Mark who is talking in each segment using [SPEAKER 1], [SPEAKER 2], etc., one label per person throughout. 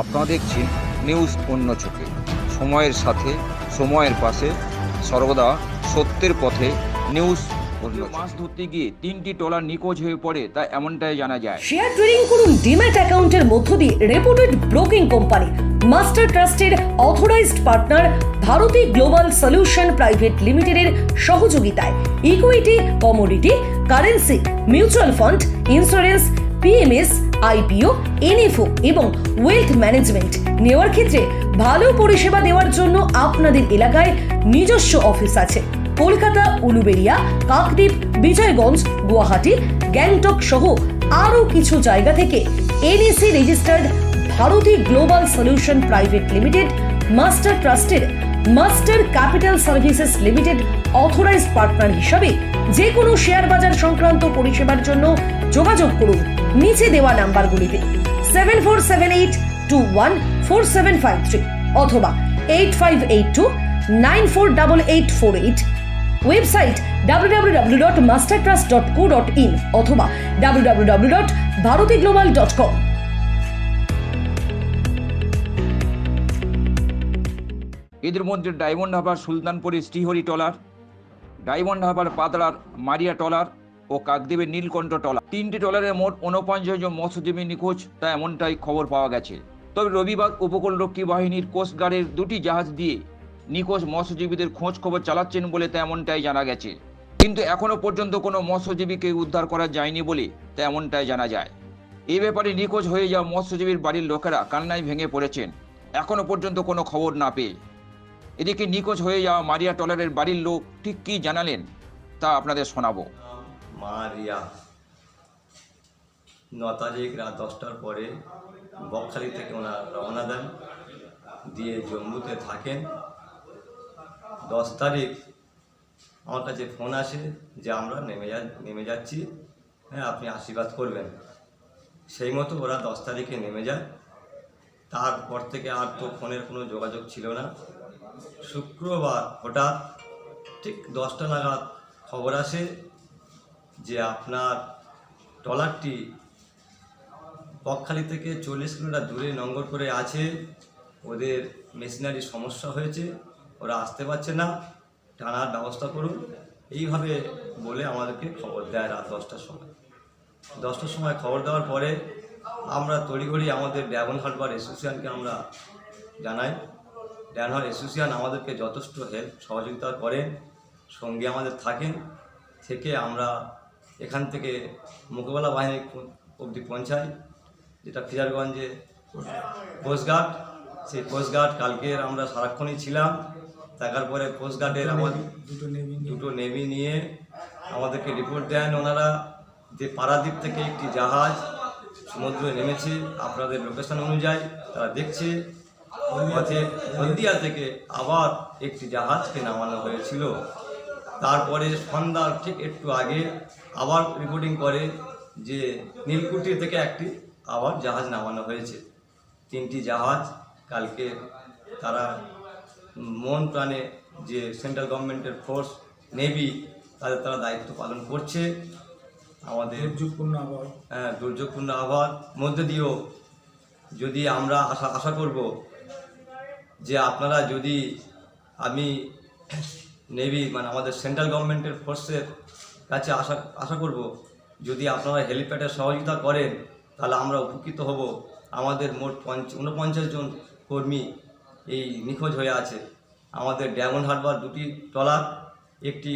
[SPEAKER 1] আপনারা দেখছেন নিউজ অন্য চোখে। সময়ের সাথে সময়ের পাশে সর্বদা সত্যের পথে নিউজ মাছ ধরতে গিয়ে তিনটি ট্রলার নিখোঁজ হয়ে পড়ে তা এমনটাই জানা যায়।
[SPEAKER 2] শেয়ার ট্রেডিং করুন ডিম্যাট অ্যাকাউন্টের মধ্য দিয়ে রেপুটেড ব্রোকিং কোম্পানি মাস্টার ট্রাস্টের authorised partner Bharati global solution private লিমিটেডের সহযোগিতায়। Equity commodity currency mutual fund insurance PMS IPO, NFO এবং ওয়েলথ ম্যানেজমেন্ট নেওয়ার ক্ষেত্রে ভালো পরিষেবা দেওয়ার জন্য আপনাদের এলাকায় নিজস্ব অফিস আছে। কলকাতা, উলুবেড়িয়া, কাকদ্বীপ, বিজয়গঞ্জ, গুয়াহাটি, গ্যাংটক সহ আরও কিছু জায়গা থেকে NAC registered Bharati global solution private limited, master ট্রাস্টের master capital services limited authorise partner হিসাবে যে কোনো শেয়ার বাজার সংক্রান্ত পরিষেবার জন্য যোগাযোগ করুন। নিচে দেওয়া নাম্বারগুলিতে seven four seven eight two one four seven five three অথবা eight five eight two nine four double eight four eight website www.mastertrust.co.in অথবা www.bharatiglobal.com
[SPEAKER 1] এদের মধ্যে ডায়মন্ড হাবার সুলতানপুরের শ্রীহরি টলার, ডায়মন্ড হারবার পাতলার মারিয়া টলার ও কাকদ্বীপের নীলকণ্ঠ টলার তিনটি টলারের মোট ঊনপঞ্চাশ জন মৎস্যজীবী নিখোঁজ, তা এমনটাই খবর পাওয়া গেছে। তবে রবিবার উপকূলরক্ষী বাহিনীর কোস্টগার্ডের দুটি জাহাজ দিয়ে নিখোঁজ মৎস্যজীবীদের খোঁজ খবর চালাচ্ছেন বলে তা এমনটাই জানা গেছে। কিন্তু এখনও পর্যন্ত কোনো মৎস্যজীবীকে উদ্ধার করা যায়নি বলে তা এমনটাই জানা যায়। এ ব্যাপারে নিখোঁজ হয়ে যাওয়া মৎস্যজীবীর বাড়ির লোকেরা কান্নায় ভেঙে পড়েছেন। এখনও পর্যন্ত কোনো খবর না পেয়ে। এদিকে নিখোঁজ হয়ে যাওয়া মারিয়া টলারের বাড়ির লোক ঠিক কী জানালেন তা আপনাদের শোনাবো।
[SPEAKER 3] মারিয়া। ন তারিখ রাত দশটার পরে বকখালি থেকে ওনার রওনা দেন, দিয়ে জম্মুতে থাকেন। দশ তারিখ আমার কাছে ফোন আসে যে আমরা নেমে যা, নেমে যাচ্ছি হ্যাঁ আপনি আশীর্বাদ করবেন। সেই মতো ওরা দশ তারিখে নেমে যায়। তারপর থেকে আর তো ফোনের কোনো যোগাযোগ ছিল না। শুক্রবার হঠাৎ ঠিক দশটা নাগাদ খবর আসে যে আপনার ট্রলারটি বকখালি থেকে চল্লিশ কিলোমিটার দূরে নঙ্গর করে আছে, ওদের মেশিনারি সমস্যা হয়েছে, ওরা আসতে পারছে না, টানার ব্যবস্থা করুন। এইভাবে বলে আমাদেরকে খবর দেয় রাত দশটার সময়। দশটার সময় খবর দেওয়ার পরে আমরা তড়িঘড়ি আমাদের ড্রাগন হারবার অ্যাসোসিয়েশনকে আমরা জানাই। ড্রাগন অ্যাসোসিয়েশন আমাদেরকে যথেষ্ট হেল্প, সহযোগিতা করেন সঙ্গে আমাদের থাকেন। থেকে আমরা এখান থেকে মোকাবেলা বাহিনী অবধি পৌঁছায় যেটা ফিজারগঞ্জে কোস্টগার্ড সেই কোস্টগার্ড কালকের আমরা সারাক্ষণই ছিলাম। থাকার পরে কোস্টগার্ডের আমাদের দুটো নেভি নিয়ে। আমাদেরকে রিপোর্ট দেন ওনারা যে পারাদ্বীপ থেকে একটি জাহাজ সমুদ্রে নেমেছে। আপনাদের লোকেশন অনুযায়ী তারা দেখছে। পথে হলদিয়া থেকে আবার একটি জাহাজকে নামানো হয়েছিল। তারপরে সন্ধ্যার ঠিক একটু আগে আবার রিপোর্টিং করে যে নীলকুঠি থেকে একটি আবার জাহাজ নামানো হয়েছে। তিনটি জাহাজ কালকে তারা মন প্রাণে যে সেন্ট্রাল গভর্নমেন্টের ফোর্স নেভি তাদের তারা দায়িত্ব পালন করছে। আমাদের
[SPEAKER 4] দুর্যোগপূর্ণ আবহাওয়া।
[SPEAKER 3] হ্যাঁ, দুর্যোগপূর্ণ আবহাওয়ার মধ্যে দিয়েও যদি আমরা আশা আশা করব যে আপনারা যদি আমি নেভি মানে আমাদের সেন্ট্রাল গভর্নমেন্টের ফোর্সের কাছে আশা আশা করব যদি আপনারা হেলিপ্যাডের সহযোগিতা করেন তাহলে আমরা উপকৃত হব। আমাদের মোট পঞ্চ ঊনপঞ্চাশ জন কর্মী এই নিখোঁজ হয়ে আছে। আমাদের ডায়মন্ড হারবার দুটি ট্রলার একটি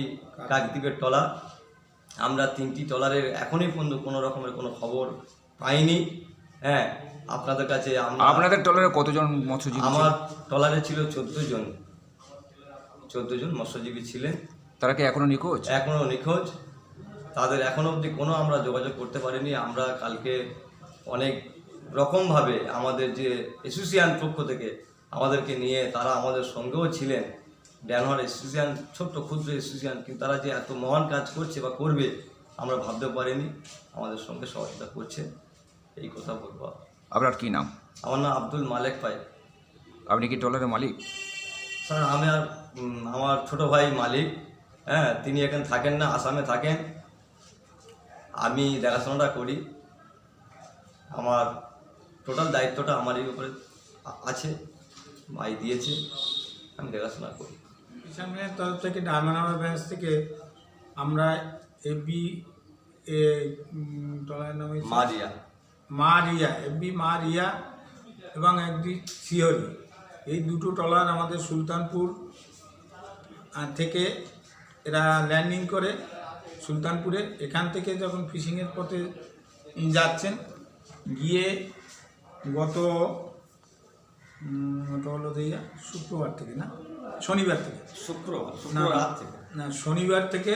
[SPEAKER 3] কাকদ্বীপের ট্রলার আমরা তিনটি ট্রলারের এখনই পর্যন্ত কোনো রকমের কোনো খবর পাইনি। হ্যাঁ আপনাদের কাছে
[SPEAKER 1] আপনাদের টলারে কতজন মৎস্যজীবী
[SPEAKER 3] আমার? ট্রলারে ছিল চোদ্দ জন। চোদ্দ জন মৎস্যজীবী ছিলেন।
[SPEAKER 1] তারা কি এখনও নিখোঁজ?
[SPEAKER 3] এখনও নিখোঁজ। তাদের এখনও অবধি কোনো আমরা যোগাযোগ করতে পারিনি। আমরা কালকে অনেক রকমভাবে আমাদের যে অ্যাসোসিয়েশন পক্ষ থেকে আমাদেরকে নিয়ে তারা আমাদের সঙ্গেও ছিলেন। ড্যানহার অ্যাসোসিয়েশন ছোট্ট ক্ষুদ্র অ্যাসোসিয়েশন কিন্তু তারা যে এত মহান কাজ করছে বা করবে আমরা ভাবতেও পারিনি। আমাদের সঙ্গে সহযোগিতা করছে। এই কথা বলব।
[SPEAKER 1] আপনার কি নাম?
[SPEAKER 3] আমার নাম আব্দুল মালেক পাই।
[SPEAKER 1] আপনি কি টলারের মালিক?
[SPEAKER 3] স্যার আমি আর আমার ছোট ভাই মালিক হ্যাঁ তিনি এখানে থাকেন না আসামে থাকেন। আমি দেখাশোনাটা করি। আমার টোটাল দায়িত্বটা আমারই উপরে আছে মাই দিয়েছে আমি দেখাশোনা করি।
[SPEAKER 4] কিষানের তরফ থেকে ডায়মন্ড হারবার ব্রাঞ্চ থেকে আমরা এবি এ টলার নাম
[SPEAKER 3] মারিয়া।
[SPEAKER 4] মা রিয়া এবি মা রিয়া এবং একটি সিহরি। এই দুটো ট্রলার আমাদের সুলতানপুর থেকে এরা ল্যান্ডিং করে সুলতানপুরে। এখান থেকে যখন ফিশিংয়ের পথে যাচ্ছেন গিয়ে গত ওটা হলো দিয়া শুক্রবার থেকে না? শনিবার থেকে।
[SPEAKER 3] শুক্রবার
[SPEAKER 4] না না শনিবার থেকে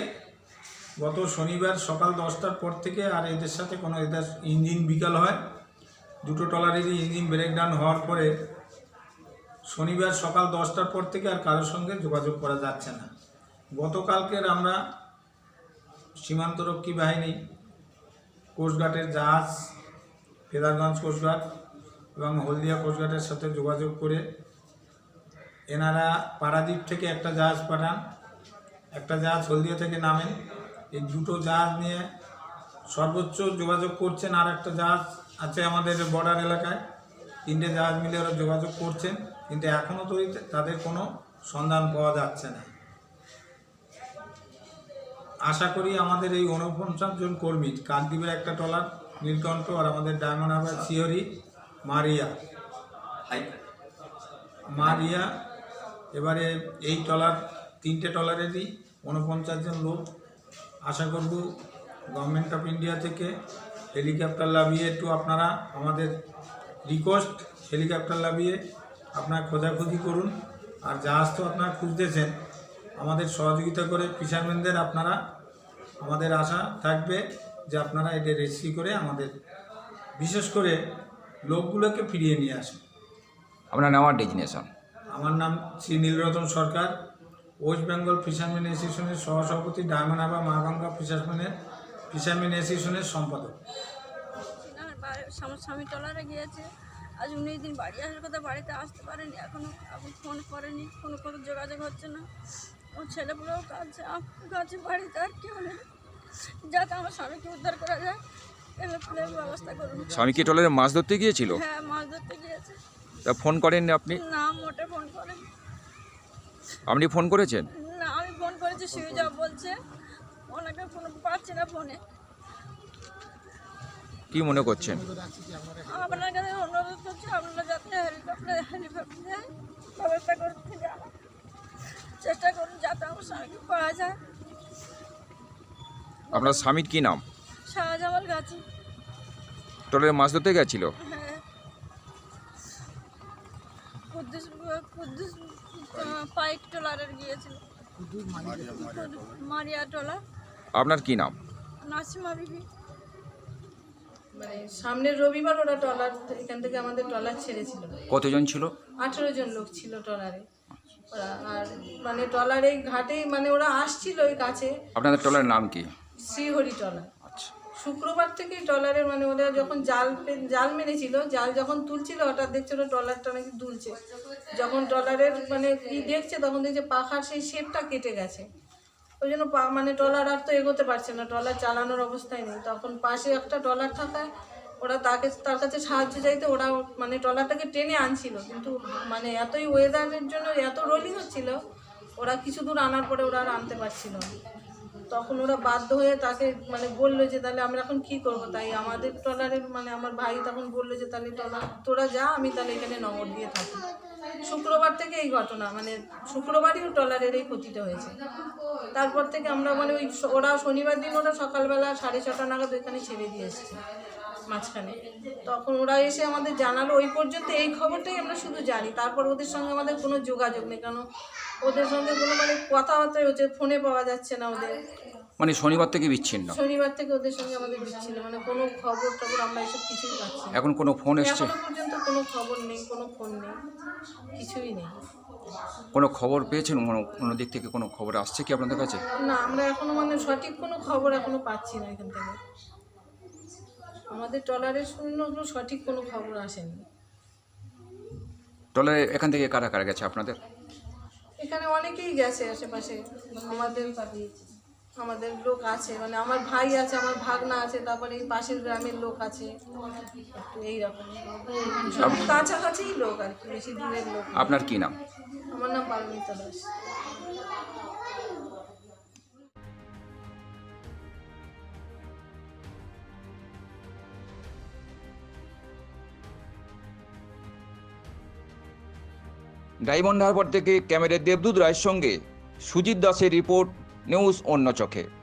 [SPEAKER 4] গত শনিবার সকাল দশটার পর থেকে আর এদের সাথে কোনো এদের ইঞ্জিন বিকাল হয়। দুটো ট্রলারেরই ইঞ্জিন ব্রেকডাউন হওয়ার পরে শনিবার সকাল দশটার পর থেকে আর কারোর সঙ্গে যোগাযোগ করা যাচ্ছে না। গতকালকের আমরা সীমান্তরক্ষী বাহিনী কোস্টগার্ডের জাহাজ, ফেদারগঞ্জ কোস্টগার্ড এবং হলদিয়া কোস্টগার্ডের সাথে যোগাযোগ করে এনারা পারাদ্বীপ থেকে একটা জাহাজ পাঠান। একটা জাহাজ হলদিয়া থেকে নামেন। এই দুটো জাহাজ নিয়ে সর্বোচ্চ যোগাযোগ করছেন আর একটা জাহাজ আছে আমাদের বর্ডার এলাকায়। তিনটে জাহাজ মিলে ওরা যোগাযোগ করছেন। কিন্তু এখনও তো তাদের কোনো সন্ধান পাওয়া যাচ্ছে না। আশা করি আমাদের এই ঊনপঞ্চাশ জন কর্মী কাকদ্বীপের একটা ট্রলার নীলকণ্ঠ আর আমাদের ডায়মন্ড হারবার সিওরি মারিয়া। মারিয়া এবারে এই ট্রলার তিনটে ট্রলারেরই উনপঞ্চাশ জন লোক। আশা করব গভর্নমেন্ট অফ ইন্ডিয়া থেকে হেলিকপ্টার লাভিয়ে একটু আপনারা আমাদের রিকোয়েস্ট হেলিকপ্টার লাভিয়ে আপনারা খোঁজাখুঁজি করুন। আর জাহাজ তো আপনারা খুঁজতেছেন আমাদের সহযোগিতা করে ফিশারম্যানদের আপনারা আমাদের আশা থাকবে যে আপনারা এটা রেস্কি করে আমাদের বিশেষ করে লোকগুলোকে ফিরিয়ে নিয়ে আসুন।
[SPEAKER 1] আপনার নাম আর ডেজিনেশন?
[SPEAKER 4] আমার নাম শ্রী নীলরতন সরকার ওয়েস্ট বেঙ্গল ফিশারম্যান অ্যাসোসিয়েশনের সহসভাপতি ডায়মন্ড হারবার মহাগঙ্গা ফিশারম্যানের ফিশারম্যান অ্যাসোসিয়েশনের সম্পাদক।
[SPEAKER 5] আমার স্বামী টলারে গিয়েছে। আজ উনিশ দিন বাড়ি আসার কথা বাড়িতে আসতে পারেনি এখনও এখন ফোন করেনি কোনো কোনো যোগাযোগ হচ্ছে না। ও ছেলেপুলেও কাছে কাছে বাড়িতে আর কেউ নেই। যাতে আমার স্বামীকে উদ্ধার করা যায় ব্যবস্থা করুন।
[SPEAKER 1] স্বামী কি ট্রলারে মাছ ধরতে গিয়েছিল?
[SPEAKER 5] হ্যাঁ মাছ ধরতে গিয়েছে।
[SPEAKER 1] তা ফোন করেননি আপনি?
[SPEAKER 5] না মোটে ফোন করেন।
[SPEAKER 1] আপনি ফোন করেছেন?
[SPEAKER 5] না আমি ফোন করেছি সুইচ অফ বলছে। ওনাকে ফোন পাচ্ছি না ফোনে
[SPEAKER 1] কি মনে করছেন?
[SPEAKER 5] আপনার কাছে অনুরোধ করছি আপনারা যাতে হেলিকপ্টার হেলিকপ্টার ব্যবস্থা করতে যান চেষ্টা করুন যাতে আমার স্বামীকে পাওয়া যায়।
[SPEAKER 1] আপনার স্বামীর কি নাম?
[SPEAKER 5] শাহজামাল গাছি
[SPEAKER 1] ট্রলারে মাছ ধরতে গেছিল?
[SPEAKER 5] হ্যাঁ। কুদ্দুস কুদ্দুস আহ, পাইক গিয়েছিল। মারিয়া ট্রলার
[SPEAKER 1] আপনার কি নাম?
[SPEAKER 5] নাসিমা বিবি।
[SPEAKER 6] মানে সামনের রবিবার ওরা ট্রলার এখান থেকে আমাদের ট্রলার ছেড়েছিল।
[SPEAKER 1] কতজন ছিল?
[SPEAKER 6] আঠেরো জন লোক ছিল ট্রলারে। ওরা আর মানে ট্রলার এই ঘাটেই মানে ওরা আসছিল ওই কাছে।
[SPEAKER 1] আপনাদের ট্রলারের নাম কি?
[SPEAKER 6] শ্রীহরি ট্রলার।
[SPEAKER 1] আচ্ছা।
[SPEAKER 6] শুক্রবার থেকেই ট্রলারের মানে ওরা যখন জাল জাল মেরেছিল জাল যখন তুলছিল হঠাৎ দেখছিল ট্রলারটা নাকি দুলছে। যখন ট্রলারের মানে ই দেখছে তখন দেখছে পাখার সেই শেপটা কেটে গেছে। ওই জন্য পা মানে ট্রলার আর তো এগোতে পারছে না, ট্রলার চালানোর অবস্থায় নেই। তখন পাশে একটা ট্রলার থাকায় ওরা তাকে তার কাছে সাহায্য চাইতে ওরা মানে ট্রলারটাকে টেনে আনছিল। কিন্তু মানে এতই ওয়েদারের জন্য এত রোলিং হচ্ছিল, ওরা কিছু দূর আনার পরে ওরা আর আনতে পারছিল না। তখন ওরা বাধ্য হয়ে তাকে মানে বলল যে, তাহলে আমরা এখন কি করব? তাই আমাদের ট্রলারের মানে আমার ভাই তখন বলল যে, তাহলে ট্রলার তোরা যা, আমি তাহলে এখানে নগর দিয়ে থাকি। শুক্রবার থেকে এই ঘটনা মানে শুক্রবারই ট্রলারের এই ক্ষতিটা হয়েছে। তারপর থেকে আমরা মানে ওই ওরা শনিবার দিন ওরা সকালবেলা সাড়ে ছটা নাগাদ ওইখানে ছেড়ে দিয়ে এসছে, মাঝখানে। তখন ওরা এসে আমাদের জানালো, ওই পর্যন্ত এই খবরটাই আমরা শুধু জানি। তারপর ওদের সঙ্গে আমাদের কোনো যোগাযোগ নেই কেন ওদের সঙ্গে কোনো মানে কথাবার্তাই হচ্ছে ফোনে পাওয়া যাচ্ছে না ওদের।
[SPEAKER 1] মানে শনিবার থেকে বিচ্ছিন্ন?
[SPEAKER 6] শনিবার থেকে ওদের সঙ্গে আমাদের বিচ্ছিন্ন মানে কোনো খবর টবর আমরা এসব কিছুই পাচ্ছি না।
[SPEAKER 1] এখন কোনো ফোন এসছে?
[SPEAKER 6] এখনও পর্যন্ত কোনো খবর নেই কোনো ফোন নেই কিছুই নেই।
[SPEAKER 1] কোনো খবর পেয়েছেন? কোনো কোনো দিক থেকে কোনো খবর আসছে কি আপনাদের কাছে?
[SPEAKER 6] না আমরা এখনও মানে সঠিক কোনো খবর এখনও পাচ্ছি না এখান থেকে। আমাদের ট্রলারের শূন্য কোনো সঠিক কোনো খবর আসেনি।
[SPEAKER 1] ট্রলারে এখান থেকে কারা কারা গেছে আপনাদের?
[SPEAKER 6] এখানে অনেকেই গেছে আশেপাশে আমাদের আমাদের লোক আছে মানে আমার ভাই আছে আমার ভাগনা আছে তারপরে এই পাশের গ্রামের লোক আছে এইরকম। সব কাছাকাছিই লোক আর কি বেশি দূরের লোক
[SPEAKER 1] আপনার কি নাম?
[SPEAKER 6] আমার নাম পারমিতা দাস।
[SPEAKER 1] ডায়মন্ড হারবার থেকে ক্যামেরা দেবদূত রায়ের সঙ্গে সুজিত দাসের রিপোর্ট নিউজ অন্য চোখে।